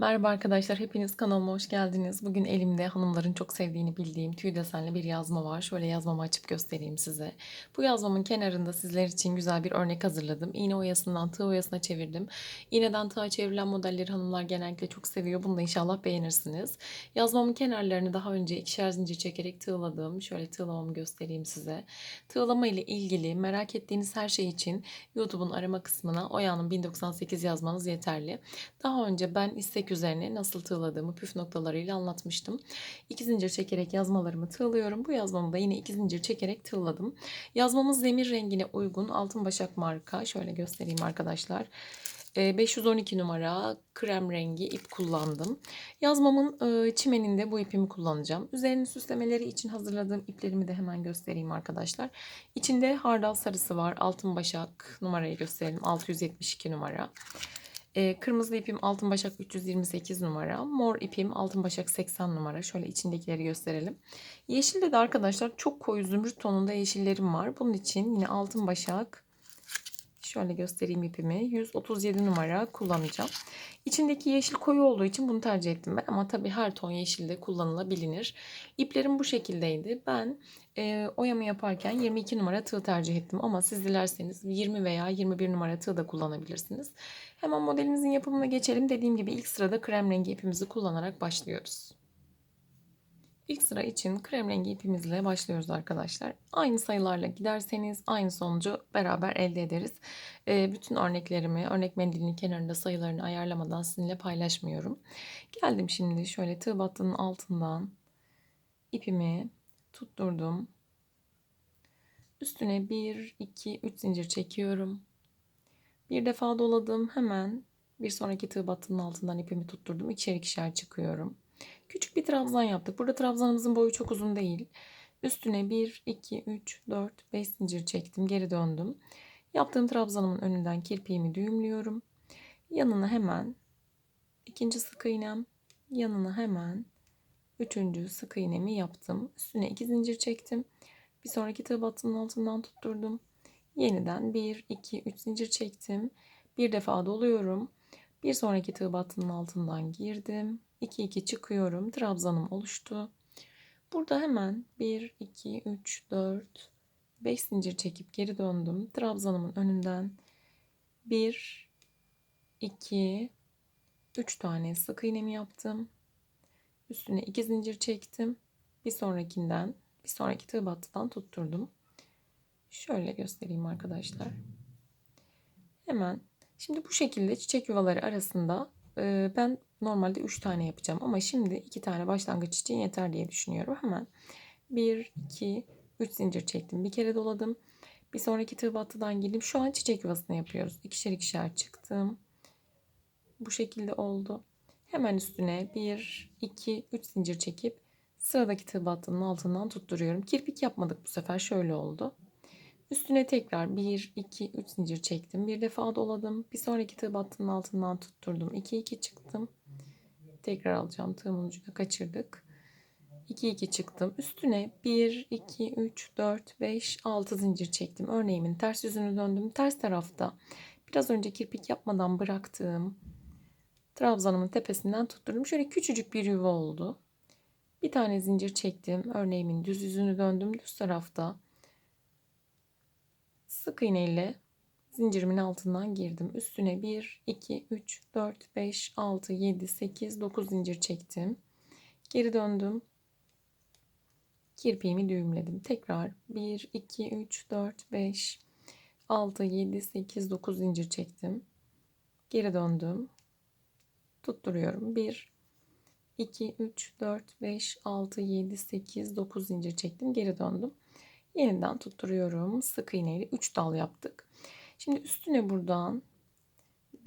Merhaba arkadaşlar, hepiniz kanalıma hoş geldiniz. Bugün elimde hanımların çok sevdiğini bildiğim tüy desenli bir yazma var. Şöyle yazmamı açıp göstereyim size. Bu yazmamın kenarında sizler için güzel bir örnek hazırladım. İğne oyasından tığ oyasına çevirdim. İğneden tığa çevrilen modelleri hanımlar genellikle çok seviyor. Bunu da inşallah beğenirsiniz. Yazmamın kenarlarını daha önce ikişer zincir çekerek tığladım. Şöyle tığlamamı göstereyim size. Tığlama ile ilgili merak ettiğiniz her şey için YouTube'un arama kısmına Oya'nın 1098 yazmanız yeterli. Daha önce ben istek üzerine nasıl tığladığımı püf noktalarıyla anlatmıştım. İki zincir çekerek yazmalarımı tığlıyorum. Bu yazmamı da yine iki zincir çekerek tığladım. Yazmamız zemir rengine uygun altın başak marka. Şöyle göstereyim arkadaşlar. 512 numara krem rengi ip kullandım. Yazmamın çimeninde bu ipimi kullanacağım. Üzerinin süslemeleri için hazırladığım iplerimi de hemen göstereyim arkadaşlar. İçinde hardal sarısı var. Altın başak numarayı gösterelim. 672 numara. E, kırmızı ipim altın başak 328 numara. Mor ipim altın başak 80 numara. Şöyle içindekileri gösterelim. Yeşilde de arkadaşlar çok koyu zümrüt tonunda yeşillerim var. Bunun için yine altın başak şöyle göstereyim ipimi. 137 numara kullanacağım. İçindeki yeşil koyu olduğu için bunu tercih ettim ben. Ama tabii her ton yeşilde kullanılabilir. İplerim bu şekildeydi. Ben e, oyamı yaparken 22 numara tığ tercih ettim. Ama siz dilerseniz 20 veya 21 numara tığ da kullanabilirsiniz. Hemen modelimizin yapımına geçelim. Dediğim gibi ilk sırada krem rengi ipimizi kullanarak başlıyoruz. İlk sıra için krem rengi ipimizle başlıyoruz arkadaşlar. Aynı sayılarla giderseniz aynı sonucu beraber elde ederiz. E, bütün örneklerimi, örnek mendilinin kenarında sayılarını ayarlamadan sizinle paylaşmıyorum. Geldim şimdi şöyle tığ battının altından ipimi tutturdum. Üstüne 1, 2, 3 zincir çekiyorum. Bir defa doladım. Hemen bir sonraki tığ battının altından ipimi tutturdum. İkişer ikişer çıkıyorum. Küçük bir trabzan yaptık. Burada trabzanımızın boyu çok uzun değil. Üstüne 1, 2, 3, 4, 5 zincir çektim. Geri döndüm. Yaptığım trabzanımın önünden kirpiğimi düğümlüyorum. Yanına hemen ikinci sık iğnem. Yanına hemen üçüncü sık iğnemi yaptım. Üstüne iki zincir çektim. Bir sonraki tığ battının altından tutturdum. Yeniden 1, 2, 3 zincir çektim. Bir defa doluyorum. Bir sonraki tığ battının altından girdim. 2 2 çıkıyorum. Trabzanım oluştu. Burada hemen 1 2 3 4 5 zincir çekip geri döndüm. Trabzanımın önünden 1 2 3 tane sık iğnemi yaptım. Üstüne 2 zincir çektim. Bir sonrakinden bir sonraki tığ battıdan tutturdum. Şöyle göstereyim arkadaşlar. Hemen şimdi bu şekilde çiçek yuvaları arasında ben normalde 3 tane yapacağım ama şimdi 2 tane başlangıç için yeter diye düşünüyorum. Hemen 1, 2, 3 zincir çektim. Bir kere doladım. Bir sonraki tığ battıdan girdim. Şu an çiçek yuvasını yapıyoruz. İkişer ikişer çıktım. Bu şekilde oldu. Hemen üstüne 1, 2, 3 zincir çekip sıradaki tığ battının altından tutturuyorum. Kirpik yapmadık bu sefer. Şöyle oldu. Üstüne tekrar 1, 2, 3 zincir çektim. Bir defa doladım. Bir sonraki tığ battının altından tutturdum. 2, 2 çıktım. Tekrar alacağım. Tığımın ucuna kaçırdık. 2, 2 çıktım. Üstüne 1, 2, 3, 4, 5, 6 zincir çektim. Örneğimin ters yüzünü döndüm. Ters tarafta biraz önce kirpik yapmadan bıraktığım trabzanımın tepesinden tutturdum. Şöyle küçücük bir yuva oldu. Bir tane zincir çektim. Örneğimin düz yüzünü döndüm. Düz tarafta sık iğne ile zincirimin altından girdim. Üstüne 1, 2, 3, 4, 5, 6, 7, 8, 9 zincir çektim. Geri döndüm. Kirpiğimi düğümledim. Tekrar 1, 2, 3, 4, 5, 6, 7, 8, 9 zincir çektim. Geri döndüm. Tutturuyorum. 1, 2, 3, 4, 5, 6, 7, 8, 9 zincir çektim. Geri döndüm. Yeniden tutturuyorum. Sık iğne ile 3 dal yaptık. Şimdi üstüne buradan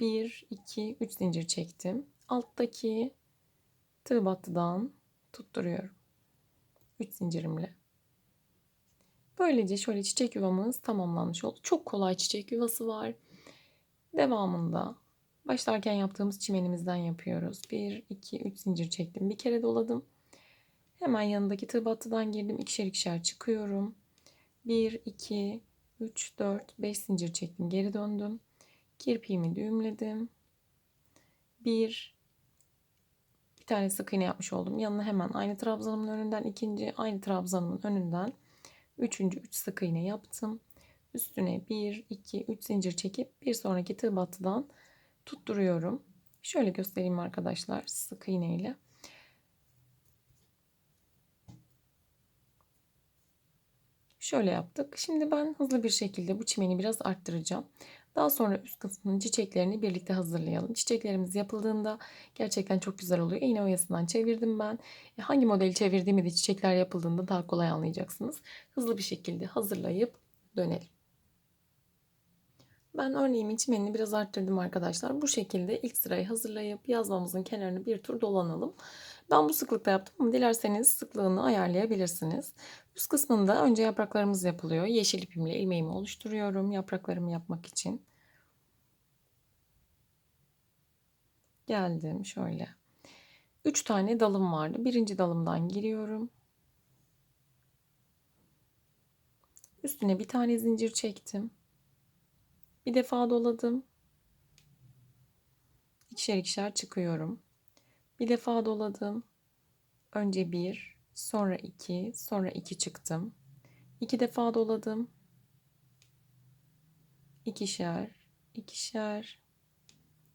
1, 2, 3 zincir çektim. Alttaki tığ battıdan tutturuyorum. 3 zincirimle. Böylece şöyle çiçek yuvamız tamamlanmış oldu. Çok kolay çiçek yuvası var. Devamında başlarken yaptığımız çimenimizden yapıyoruz. 1, 2, 3 zincir çektim. Bir kere doladım. Hemen yanındaki tığ battıdan girdim. İkişer ikişer çıkıyorum. 1, 2, 3, 4, 5 zincir çektim. Geri döndüm. Kirpiğimi düğümledim. 1, bir tane sık iğne yapmış oldum. Yanına hemen aynı trabzanımın önünden ikinci, aynı trabzanımın önünden üçüncü üç sık iğne yaptım. Üstüne 1, 2, 3 zincir çekip bir sonraki tığ battıdan tutturuyorum. Şöyle göstereyim arkadaşlar sık iğne ile. Şöyle yaptık. Şimdi ben hızlı bir şekilde bu çimeni biraz arttıracağım. Daha sonra üst kısmının çiçeklerini birlikte hazırlayalım. Çiçeklerimiz yapıldığında gerçekten çok güzel oluyor. İğne oyasından çevirdim ben. E, hangi modeli çevirdiğimi de çiçekler yapıldığında daha kolay anlayacaksınız. Hızlı bir şekilde hazırlayıp dönelim. Ben örneğimin çimenini biraz arttırdım arkadaşlar. Bu şekilde ilk sırayı hazırlayıp yazmamızın kenarını bir tur dolanalım. Ben bu sıklıkta yaptım ama dilerseniz sıklığını ayarlayabilirsiniz. Üst kısmında önce yapraklarımız yapılıyor. Yeşil ipimle ilmeğimi oluşturuyorum yapraklarımı yapmak için. Geldim şöyle. 3 tane dalım vardı. Birinci dalımdan giriyorum. Üstüne bir tane zincir çektim. Bir defa doladım. İkişer ikişer çıkıyorum. Bir defa doladım. Önce bir, sonra iki, sonra iki çıktım. İki defa doladım. İkişer, ikişer,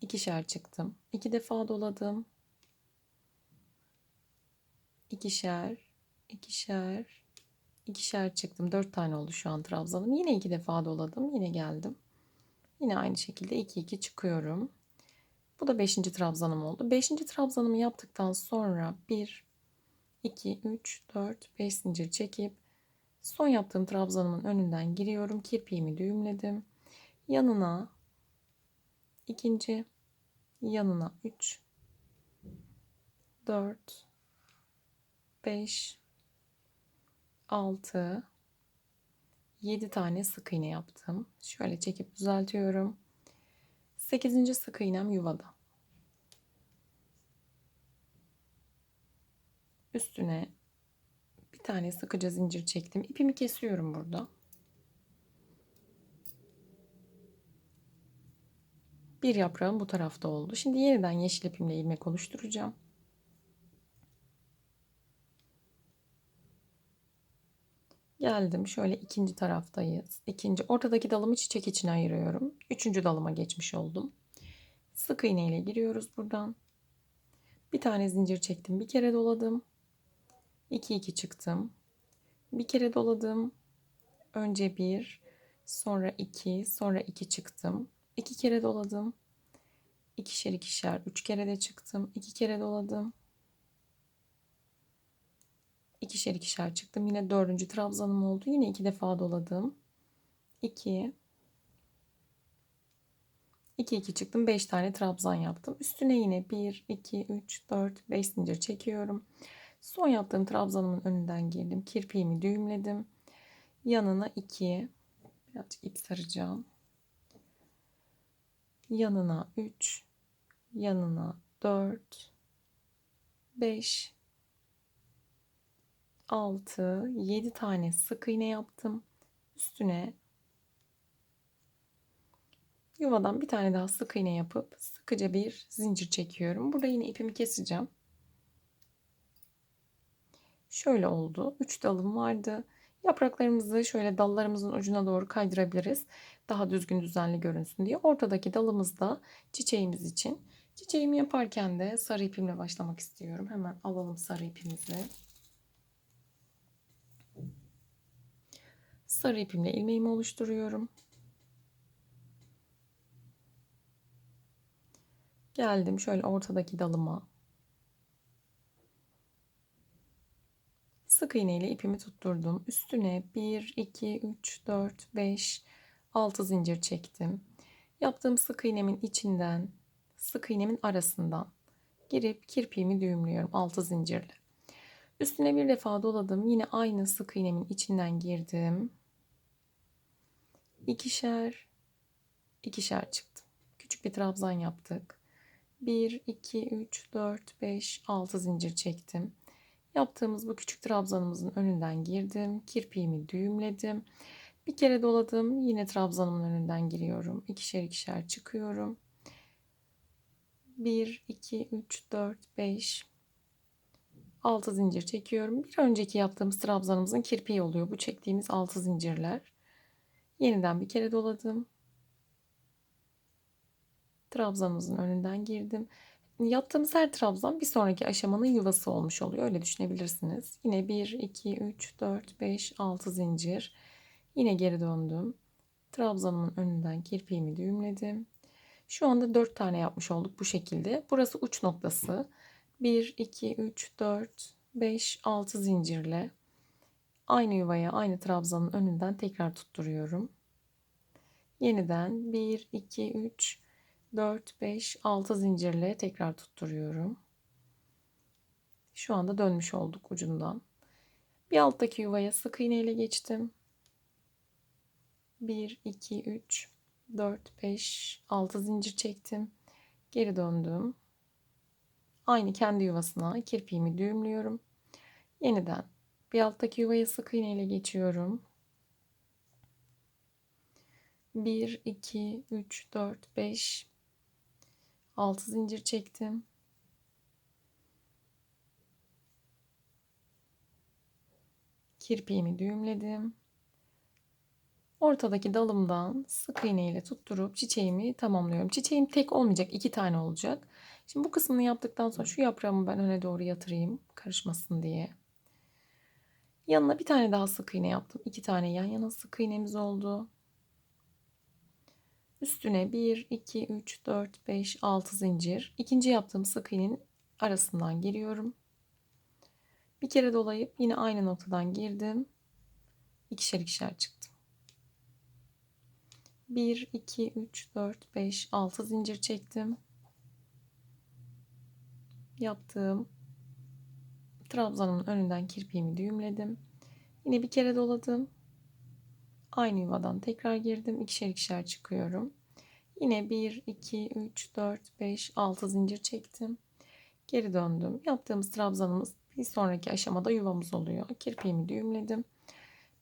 ikişer çıktım. İki defa doladım. İkişer, ikişer, ikişer çıktım. Dört tane oldu şu an trabzanım. Yine iki defa doladım. Yine geldim. Yine aynı şekilde 2 2 çıkıyorum. Bu da 5. trabzanım oldu. 5. trabzanımı yaptıktan sonra 1 2 3 4 5 zincir çekip son yaptığım trabzanımın önünden giriyorum. Kirpiğimi düğümledim. Yanına ikinci yanına 3 4 5 6 7 tane sık iğne yaptım. Şöyle çekip düzeltiyorum. 8. sık iğnem yuvada. Üstüne bir tane sıkıca zincir çektim. İpimi kesiyorum burada. Bir yaprağım bu tarafta oldu. Şimdi yeniden yeşil ipimle ilmek oluşturacağım. Geldim şöyle ikinci taraftayız. İkinci ortadaki dalımı çiçek için ayırıyorum. Üçüncü dalıma geçmiş oldum. Sık iğne ile giriyoruz buradan. Bir tane zincir çektim. Bir kere doladım. 2 2 çıktım. Bir kere doladım. Önce bir, sonra iki, sonra iki çıktım. İki kere doladım. İkişer ikişer, üç kere de çıktım. İki kere doladım ikişer ikişer çıktım. Yine dördüncü trabzanım oldu. Yine iki defa doladım. 2 2 2 çıktım. 5 tane trabzan yaptım. Üstüne yine 1 2 3 4 5 zincir çekiyorum. Son yaptığım trabzanımın önünden girdim. Kirpiğimi düğümledim. Yanına 2 birazcık ip saracağım. Yanına 3 yanına 4 5 6, 7 tane sık iğne yaptım. Üstüne yuvadan bir tane daha sık iğne yapıp sıkıca bir zincir çekiyorum. Burada yine ipimi keseceğim. Şöyle oldu. 3 dalım vardı. Yapraklarımızı şöyle dallarımızın ucuna doğru kaydırabiliriz. Daha düzgün düzenli görünsün diye. Ortadaki dalımız da çiçeğimiz için. Çiçeğimi yaparken de sarı ipimle başlamak istiyorum. Hemen alalım sarı ipimizi. Sarı ipimle ilmeğimi oluşturuyorum. Geldim şöyle ortadaki dalıma. Sık iğne ile ipimi tutturdum. Üstüne 1, 2, 3, 4, 5, 6 zincir çektim. Yaptığım sık iğnemin içinden, sık iğnemin arasından girip kirpiğimi düğümlüyorum 6 zincirle. Üstüne bir defa doladım. Yine aynı sık iğnemin içinden girdim ikişer, ikişer çıktım. Küçük bir trabzan yaptık. 1, 2, 3, 4, 5, 6 zincir çektim. Yaptığımız bu küçük trabzanımızın önünden girdim. Kirpiğimi düğümledim. Bir kere doladım. Yine trabzanımın önünden giriyorum. İkişer ikişer çıkıyorum. 1, 2, 3, 4, 5, 6 zincir çekiyorum. Bir önceki yaptığımız trabzanımızın kirpiği oluyor. Bu çektiğimiz 6 zincirler. Yeniden bir kere doladım. Trabzanımızın önünden girdim. Yaptığımız her trabzan bir sonraki aşamanın yuvası olmuş oluyor. Öyle düşünebilirsiniz. Yine 1, 2, 3, 4, 5, 6 zincir. Yine geri döndüm. Trabzanımın önünden kirpiğimi düğümledim. Şu anda 4 tane yapmış olduk bu şekilde. Burası uç noktası. 1, 2, 3, 4, 5, 6 zincirle aynı yuvaya aynı trabzanın önünden tekrar tutturuyorum. Yeniden 1, 2, 3, 4, 5, 6 zincirle tekrar tutturuyorum. Şu anda dönmüş olduk ucundan. Bir alttaki yuvaya sık iğne ile geçtim. 1, 2, 3, 4, 5, 6 zincir çektim. Geri döndüm. Aynı kendi yuvasına kirpiğimi düğümlüyorum. Yeniden bir alttaki yuvaya sık iğne ile geçiyorum. 1, 2, 3, 4, 5, 6 zincir çektim. Kirpiğimi düğümledim. Ortadaki dalımdan sık iğne ile tutturup çiçeğimi tamamlıyorum. Çiçeğim tek olmayacak, iki tane olacak. Şimdi bu kısmını yaptıktan sonra şu yaprağımı ben öne doğru yatırayım karışmasın diye. Yanına bir tane daha sık iğne yaptım. İki tane yan yana sık iğnemiz oldu. Üstüne 1, 2, 3, 4, 5, 6 zincir. İkinci yaptığım sık iğnenin arasından giriyorum. Bir kere dolayıp yine aynı noktadan girdim. İkişer ikişer çıktım. 1, 2, 3, 4, 5, 6 zincir çektim. Yaptığım trabzanın önünden kirpiğimi düğümledim. Yine bir kere doladım. Aynı yuvadan tekrar girdim. İkişer ikişer çıkıyorum. Yine 1, 2, 3, 4, 5, 6 zincir çektim. Geri döndüm. Yaptığımız trabzanımız bir sonraki aşamada yuvamız oluyor. Kirpiğimi düğümledim.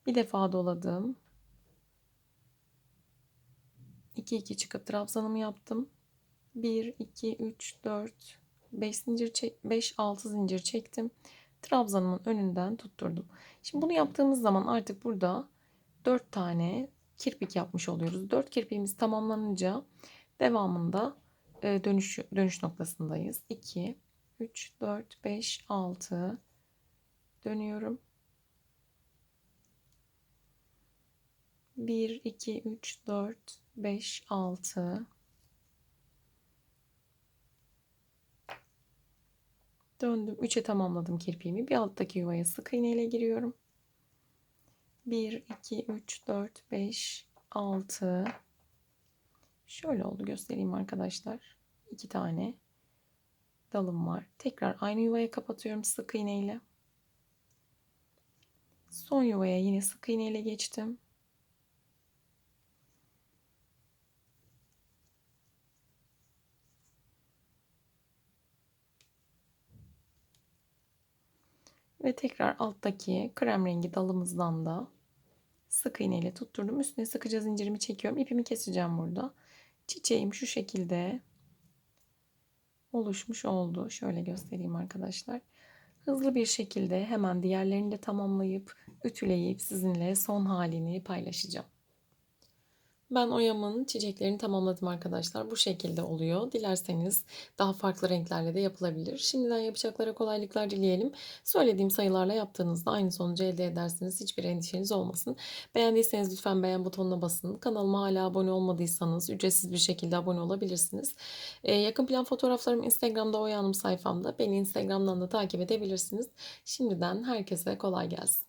Bir defa doladım. 2, 2 çıkıp trabzanımı yaptım. 1, 2, 3, 4, 5 zincir çek, 5, 6 zincir çektim. Trabzanımın önünden tutturdum. Şimdi bunu yaptığımız zaman artık burada 4 tane kirpik yapmış oluyoruz. 4 kirpiğimiz tamamlanınca devamında e, dönüş dönüş noktasındayız. 2 3 4 5 6 dönüyorum. 1 2 3 4 5 6 Döndüm. 3'e tamamladım kirpiğimi. Bir alttaki yuvaya sık iğne ile giriyorum. 1, 2, 3, 4, 5, 6. Şöyle oldu göstereyim arkadaşlar. 2 tane dalım var. Tekrar aynı yuvaya kapatıyorum sık iğne ile. Son yuvaya yine sık iğne ile geçtim. Ve tekrar alttaki krem rengi dalımızdan da sık iğne ile tutturdum. Üstüne sıkıca zincirimi çekiyorum. İpimi keseceğim burada. Çiçeğim şu şekilde oluşmuş oldu. Şöyle göstereyim arkadaşlar. Hızlı bir şekilde hemen diğerlerini de tamamlayıp ütüleyip sizinle son halini paylaşacağım. Ben oyamın çiçeklerini tamamladım arkadaşlar. Bu şekilde oluyor. Dilerseniz daha farklı renklerle de yapılabilir. Şimdiden yapacaklara kolaylıklar dileyelim. Söylediğim sayılarla yaptığınızda aynı sonucu elde edersiniz. Hiçbir endişeniz olmasın. Beğendiyseniz lütfen beğen butonuna basın. Kanalıma hala abone olmadıysanız ücretsiz bir şekilde abone olabilirsiniz. Ee, yakın plan fotoğraflarım Instagram'da Oya Hanım sayfamda. Beni Instagram'dan da takip edebilirsiniz. Şimdiden herkese kolay gelsin.